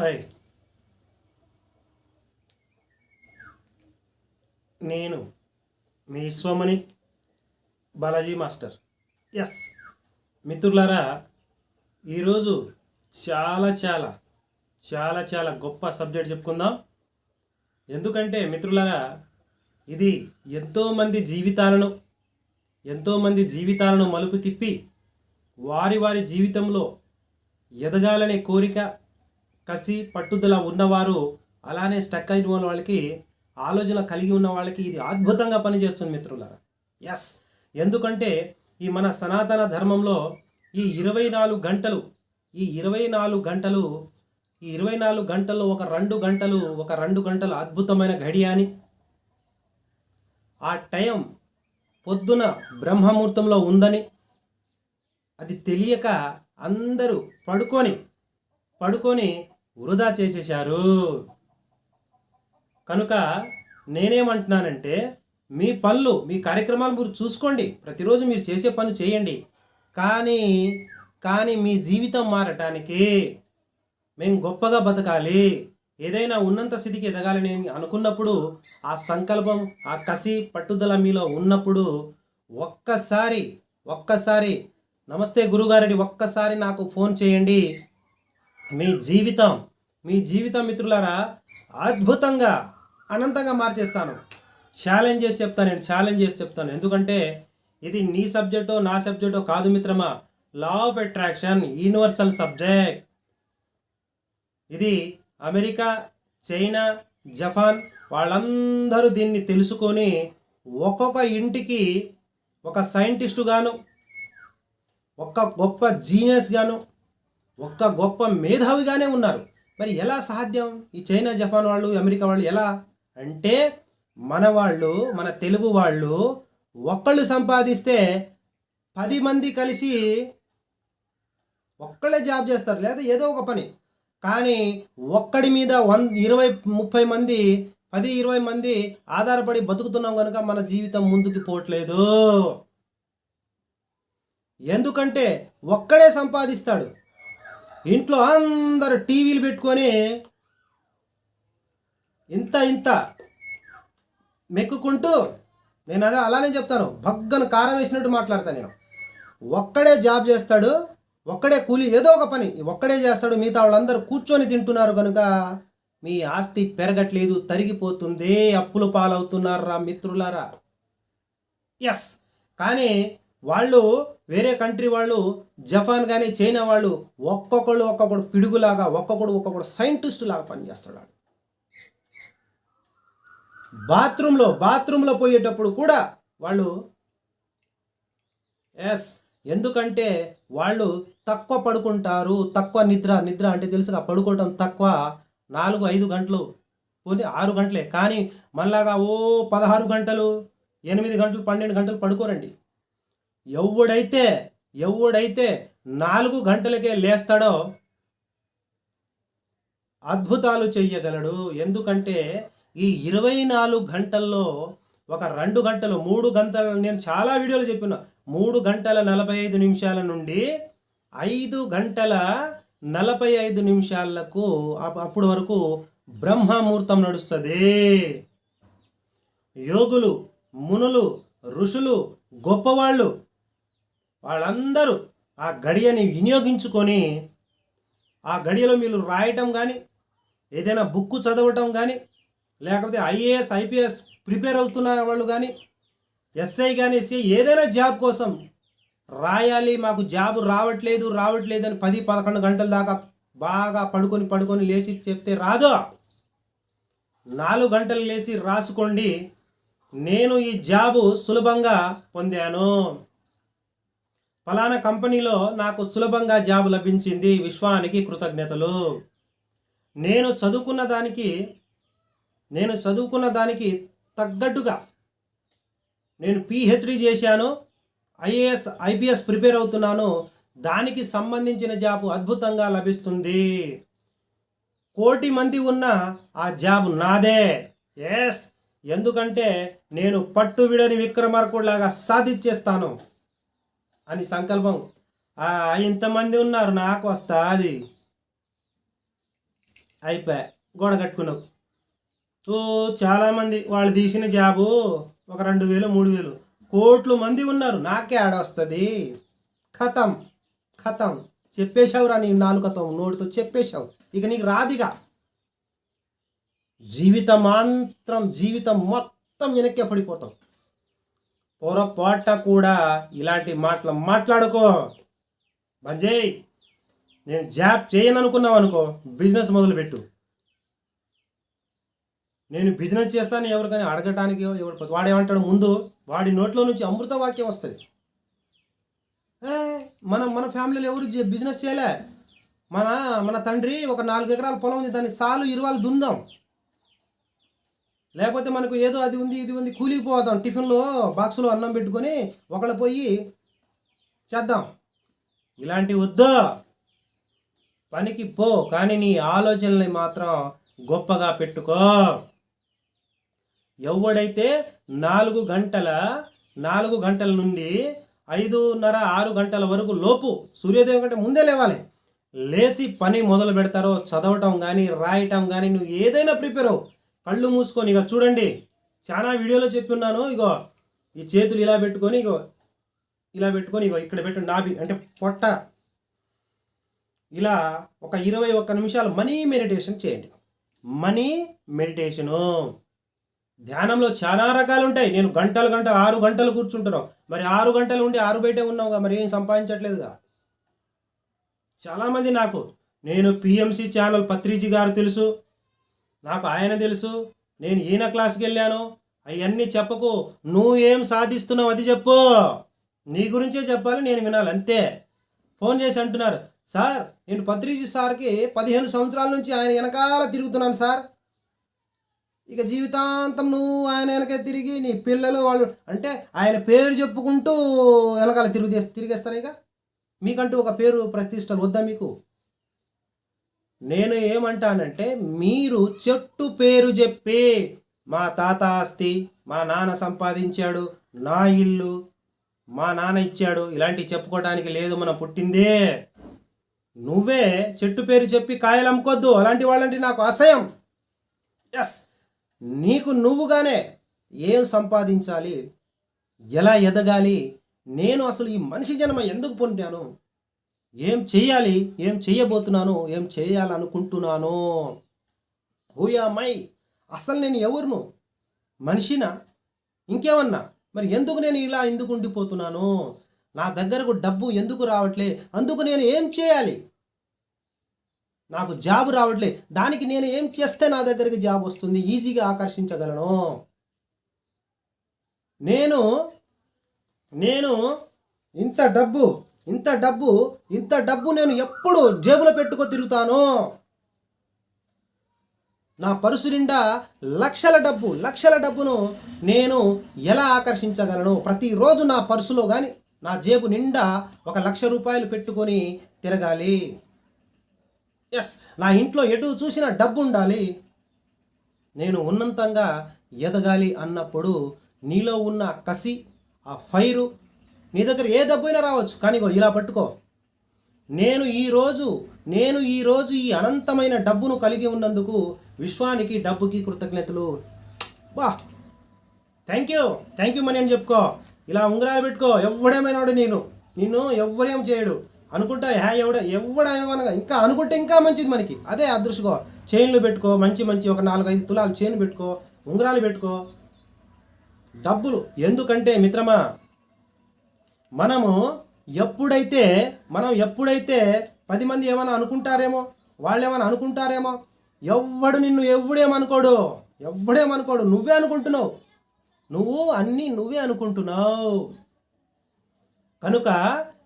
Hi. నేను మీ Vishwamani Balaji master. Yes మిత్రులారా ఈరోజు చాలా చాలా చాలా చాలా గొప్ప సబ్జెక్ట్ చెప్పుకుందాం. ఎందుకంటే మిత్రులారా ఇది ఎంతోమంది జీవితాలను ఎంతోమంది జీవితాలను మలుపు తిప్పి వారి వారి జీవితంలో ఎదగాలనే కోరిక కసి పట్టుదల ఉన్నవారు అలానే స్టక్ అయిన వాళ్ళకి ఆలోచన కలిగి ఉన్న వాళ్ళకి ఇది అద్భుతంగా పనిచేస్తుంది మిత్రులారా. ఎస్ ఎందుకంటే ఈ మన సనాతన ధర్మంలో ఈ ఇరవై నాలుగు గంటలు ఈ ఇరవై నాలుగు గంటలు ఈ ఇరవై నాలుగు గంటలు ఒక రెండు గంటలు ఒక రెండు గంటలు అద్భుతమైన గడియ అని ఆ టైం పొద్దున బ్రహ్మముహూర్తంలో ఉందని అది తెలియక అందరూ పడుకొని పడుకొని వృధా చేసేశారు. కనుక నేనేమంటున్నానంటే మీ పనులు మీ కార్యక్రమాలు మీరు చూసుకోండి. ప్రతిరోజు మీరు చేసే పని చేయండి. కానీ కానీ మీ జీవితం మారటానికి మేము గొప్పగా బతకాలి. ఏదైనా ఉన్నంత స్థితికి ఎదగాలని అనుకున్నప్పుడు ఆ సంకల్పం ఆ కసి పట్టుదల మీలో ఉన్నప్పుడు ఒక్కసారి ఒక్కసారి నమస్తే గురుగారెడ్డి ఒక్కసారి నాకు ఫోన్ చేయండి. మీ జీవితం మీ జీవితం మిత్రులారా అద్భుతంగా అనంతంగా మార్చేస్తాను. ఛాలెంజ్ చేసి చెప్తాను నేను ఛాలెంజ్ చేసి చెప్తాను. ఎందుకంటే ఇది నీ సబ్జెక్టో నా సబ్జెక్టో కాదు మిత్రమా. Law of attraction universal subject ఇది అమెరికా చైనా జపాన్ వాళ్ళందరూ దీన్ని తెలుసుకొని ఒక్కొక్క ఇంటికి ఒక సైంటిస్టు గాను ఒక్క గొప్ప జీనియస్ గాను ఒక్క గొప్ప మేధావిగానే ఉన్నారు. మరి ఎలా సాధ్యం? ఈ చైనా జపాన్ వాళ్ళు అమెరికా వాళ్ళు ఎలా? అంటే మన వాళ్ళు మన తెలుగు వాళ్ళు ఒక్కళ్ళు సంపాదిస్తే పది మంది కలిసి ఒక్కళ్ళే జాబ్ చేస్తారు. లేదా ఏదో ఒక పని. కానీ ఒక్కడి మీద వన్ ఇరవై ముప్పై మంది పది ఇరవై మంది ఆధారపడి బతుకుతున్నాం కనుక మన జీవితం ముందుకు పోవట్లేదు. ఎందుకంటే ఒక్కడే సంపాదిస్తాడు. ఇంట్లో అందరు టీవీలు పెట్టుకొని ఇంత ఇంత మెక్కుకుంటూ నేను అదే అలానే చెప్తాను. భగ్గన కారం వేసినట్టు మాట్లాడతాను నేను. ఒక్కడే జాబ్ చేస్తాడు ఒక్కడే కూలి ఏదో ఒక పని ఒక్కడే చేస్తాడు మిగతా వాళ్ళందరూ కూర్చొని తింటున్నారు కనుక మీ ఆస్తి పెరగట్లేదు తరిగిపోతుంది అప్పులు పాలవుతున్నారా మిత్రులారా? ఎస్ కానీ వాళ్ళు వేరే కంట్రీ వాళ్ళు జపాన్ కానీ చైనా వాళ్ళు ఒక్కొక్కళ్ళు ఒక్కొక్కడు పిడుగులాగా ఒక్కొక్కడు ఒక్కొక్కడు సైంటిస్ట్ లాగా పనిచేస్తాడు బాత్రూంలో బాత్రూంలో పోయేటప్పుడు కూడా వాళ్ళు ఎస్ ఎందుకంటే వాళ్ళు తక్కువ పడుకుంటారు తక్కువ నిద్ర నిద్ర అంటే తెలుసుగా పడుకోవటం తక్కువ నాలుగు ఐదు గంటలు పోతే ఆరు గంటలే. కానీ మళ్ళాగా ఓ పదహారు గంటలు ఎనిమిది గంటలు పన్నెండు గంటలు పడుకోరండి. ఎవడైతే ఎవడైతే నాలుగు గంటలకే లేస్తాడో అద్భుతాలు చెయ్యగలడు. ఎందుకంటే ఈ ఇరవై నాలుగు గంటల్లో ఒక రెండు గంటలు మూడు గంటలు నేను చాలా వీడియోలు చెప్పిన మూడు గంటల నలభై ఐదు నిమిషాల నుండి ఐదు గంటల నలభై ఐదు నిమిషాలకు అప్పుడు వరకు బ్రహ్మముహూర్తం నడుస్తుంది. యోగులు మునులు ఋషులు గొప్పవాళ్ళు వాళ్ళందరూ ఆ గడియని వినియోగించుకొని ఆ గడియలో మీరు రాయటం కానీ ఏదైనా బుక్ చదవటం కానీ లేకపోతే ఐఏఎస్ ఐపీఎస్ ప్రిపేర్ అవుతున్న వాళ్ళు కానీ ఎస్ఐ కానీ ఎస్ఐ ఏదైనా జాబ్ కోసం రాయాలి మాకు జాబ్ రావట్లేదు రావట్లేదు అని పది పదకొండు గంటల దాకా బాగా పడుకొని పడుకొని లేచి చెప్తే రాదు. నాలుగు గంటలు లేచి రాసుకోండి నేను ఈ జాబు సులభంగా పొందాను. ఫలానా కంపెనీలో నాకు సులభంగా జాబ్ లభించింది విశ్వానికి కృతజ్ఞతలు. నేను చదువుకున్న దానికి నేను చదువుకున్న దానికి తగ్గట్టుగా నేను పిహెచ్డి చేశాను ఐఏఎస్ ఐపీఎస్ ప్రిపేర్ అవుతున్నాను. దానికి సంబంధించిన జాబ్ అద్భుతంగా లభిస్తుంది. కోటి మంది ఉన్న ఆ జాబ్ నాదే. ఎస్ ఎందుకంటే నేను పట్టు విడని విక్రమార్కుడిలాగా సాధించేస్తాను. అని సంకల్పం. ఇంతమంది ఉన్నారు నాకు వస్తా అది. అయిపోయా గోడ కట్టుకున్నావు ఓ చాలామంది వాళ్ళు తీసిన జాబు ఒక రెండు వేలు మూడు వేలు. కోట్లు మంది ఉన్నారు నాకే ఆడొస్తుంది ఖతం ఖతం చెప్పేశావురా నీ నాలుకతో నోటితో చెప్పేశావు. ఇక నీకు రాదిగా జీవితం మాత్రం జీవితం మొత్తం వెనక్కే పడిపోతావు పొరపాట కూడా ఇలాంటి మాటలు మాట్లాడుకో. బంజయ్ నేను జాబ్ చేయను అనుకున్నావు అనుకో బిజినెస్ మొదలుపెట్టు. నేను బిజినెస్ చేస్తాను ఎవరికైనా అడగటానికి ఎవరు వాడేమంటాడు ముందు వాడి నోట్లో నుంచి అమృత వాక్యం వస్తుంది. ఏ, మనం మన ఫ్యామిలీలో ఎవరు బిజినెస్ చేయలే? మన మన తండ్రి ఒక నాలుగు ఎకరాల పొలం ఉంది దాన్ని సాలు ఇరువాలు దుందాం. లేకపోతే మనకు ఏదో అది ఉంది ఇది ఉంది కూలికి టిఫిన్లో బాక్సులో అన్నం పెట్టుకొని ఒకళ్ళు పోయి చేద్దాం. ఇలాంటివి వద్దు. పనికి పో కానీ నీ ఆలోచనల్ని మాత్రం గొప్పగా పెట్టుకో. ఎవడైతే నాలుగు గంటల నాలుగు గంటల నుండి ఐదున్నర ఆరు గంటల వరకు లోపు సూర్యోదయం కంటే ముందే లేవాలి. లేచి పని మొదలు పెడతారో చదవటం కానీ రాయటం కానీ నువ్వు ఏదైనా ప్రిపేర్ అవు కళ్ళు మూసుకొని ఇక చూడండి చాలా వీడియోలో చెప్పున్నాను ఇగో ఈ చేతులు ఇలా పెట్టుకొని ఇగో ఇలా పెట్టుకొని ఇగో ఇక్కడ పెట్టు నాభి అంటే పొట్ట. ఇలా ఒక ఇరవై ఒక్క నిమిషాలు మనీ మెడిటేషన్ చేయండి. Money meditation. ధ్యానంలో చాలా రకాలు ఉంటాయి. నేను గంటలు గంటలు ఆరు గంటలు కూర్చుంటాను మరి ఆరు గంటలు ఉండి ఆరు బయటే ఉన్నావుగా మరి ఏం సంపాదించట్లేదుగా? చాలామంది నాకు నేను పిఎంసి ఛానల్ పత్రిజీ గారు తెలుసు నాకు ఆయన తెలుసు నేను ఈయన క్లాస్కి వెళ్ళాను. అవన్నీ చెప్పకు. నువ్వు ఏం సాధిస్తున్నావు అది చెప్పు. నీ గురించే చెప్పాలి నేను వినాలి అంతే. ఫోన్ చేసి అంటున్నారు సార్ నేను పత్రిజీ సార్కి పదిహేను సంవత్సరాల నుంచి ఆయన వెనకాల తిరుగుతున్నాను సార్. ఇక జీవితాంతం నువ్వు ఆయన వెనకే తిరిగి నీ పిల్లలు వాళ్ళు అంటే ఆయన పేరు చెప్పుకుంటూ వెనకాల తిరుగు తిరిగేస్తారు ఇక? మీకంటూ ఒక పేరు ప్రతిష్టలు వద్దా మీకు? నేను ఏమంటానంటే మీరు చెట్టు పేరు చెప్పి మా తాత ఆస్తి మా నాన్న సంపాదించాడు నా ఇల్లు మా నాన్న ఇచ్చాడు ఇలాంటివి చెప్పుకోవడానికి లేదు మనం పుట్టిందే. నువ్వే చెట్టు పేరు చెప్పి కాయలు అమ్ముకోద్దు అలాంటి వాళ్ళంటే నాకు అసహ్యం. ఎస్ నీకు నువ్వుగానే ఏం సంపాదించాలి? ఎలా ఎదగాలి? నేను అసలు ఈ మనిషి జన్మ ఎందుకు పొందాను? ఏం చెయ్యాలి? ఏం చెయ్యబోతున్నాను? ఏం చేయాలనుకుంటున్నాను? హూయా మై అసలు నేను ఎవరును? మనిషినా? ఇంకేమన్నా? మరి ఎందుకు నేను ఇలా ఎందుకు ఉండిపోతున్నాను? నా దగ్గరకు డబ్బు ఎందుకు రావట్లే? అందుకు నేను ఏం చేయాలి? నాకు జాబ్ రావట్లే. దానికి నేను ఏం చేస్తే నా దగ్గరికి జాబ్ వస్తుంది? ఈజీగా ఆకర్షించగలను. నేను నేను ఇంత డబ్బు ఇంత డబ్బు ఇంత డబ్బు నేను ఎప్పుడు జేబులో పెట్టుకో తిరుగుతాను? నా పరుసు నిండా లక్షల డబ్బు లక్షల డబ్బును నేను ఎలా ఆకర్షించగలను? ప్రతిరోజు నా పర్సులో కానీ నా జేబు నిండా ఒక లక్ష రూపాయలు పెట్టుకొని తిరగాలి. ఎస్ నా ఇంట్లో ఎటు చూసినా డబ్బు ఉండాలి నేను ఉన్నంతంగా ఎదగాలి అన్నప్పుడు నీలో ఉన్న కసి ఆ ఫైరు నీ దగ్గర ఏ డబ్బు అయినా రావచ్చు. కానీ ఇలా పట్టుకో. నేను ఈరోజు నేను ఈరోజు ఈ అనంతమైన డబ్బును కలిగి ఉన్నందుకు విశ్వానికి డబ్బుకి కృతజ్ఞతలు. బా. Thank you thank you money అని చెప్పుకో. ఇలా ఉంగరాలు పెట్టుకో. ఎవడేమైనాడు నేను? నిన్ను ఎవ్వరేం చేయడు. అనుకుంటా హ్యా ఎవడ ఎవడేమనగా ఇంకా అనుకుంటే ఇంకా మంచిది మనకి. అదే అదృష్టకో చైన్లు పెట్టుకో మంచి మంచి ఒక నాలుగైదు తులాలు చైన్ పెట్టుకో ఉంగరాలు పెట్టుకో. డబ్బులు. ఎందుకంటే మిత్రమా మనము ఎప్పుడైతే మనం ఎప్పుడైతే పది మంది ఏమైనా అనుకుంటారేమో వాళ్ళు ఏమైనా అనుకుంటారేమో ఎవ్వడు నిన్ను ఎవడేమనుకోడు ఎవడేమనుకోడు నువ్వే అనుకుంటున్నావు. నువ్వు అన్నీ నువ్వే అనుకుంటున్నావు. కనుక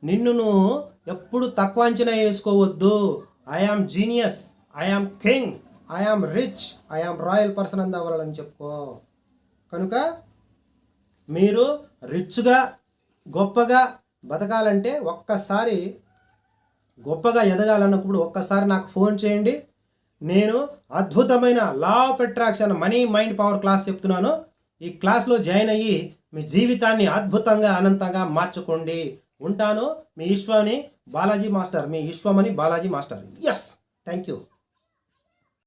నిన్ను నువ్వు ఎప్పుడు తక్కువ అంచనా వేసుకోవద్దు. I genius I king I rich I royal person అందవాలని చెప్పుకో. కనుక మీరు రిచ్గా గొప్పగా బతకాలంటే ఒక్కసారి గొప్పగా ఎదగాలన్నప్పుడు ఒక్కసారి నాకు ఫోన్ చేయండి. నేను అద్భుతమైన law of attraction money mind power class చెప్తున్నాను. ఈ క్లాస్లో జాయిన్ అయ్యి మీ జీవితాన్ని అద్భుతంగా అనంతంగా మార్చుకోండి. ఉంటాను మీ ఈశ్వని Balaji master me Ishwamani Balaji master. Yes thank you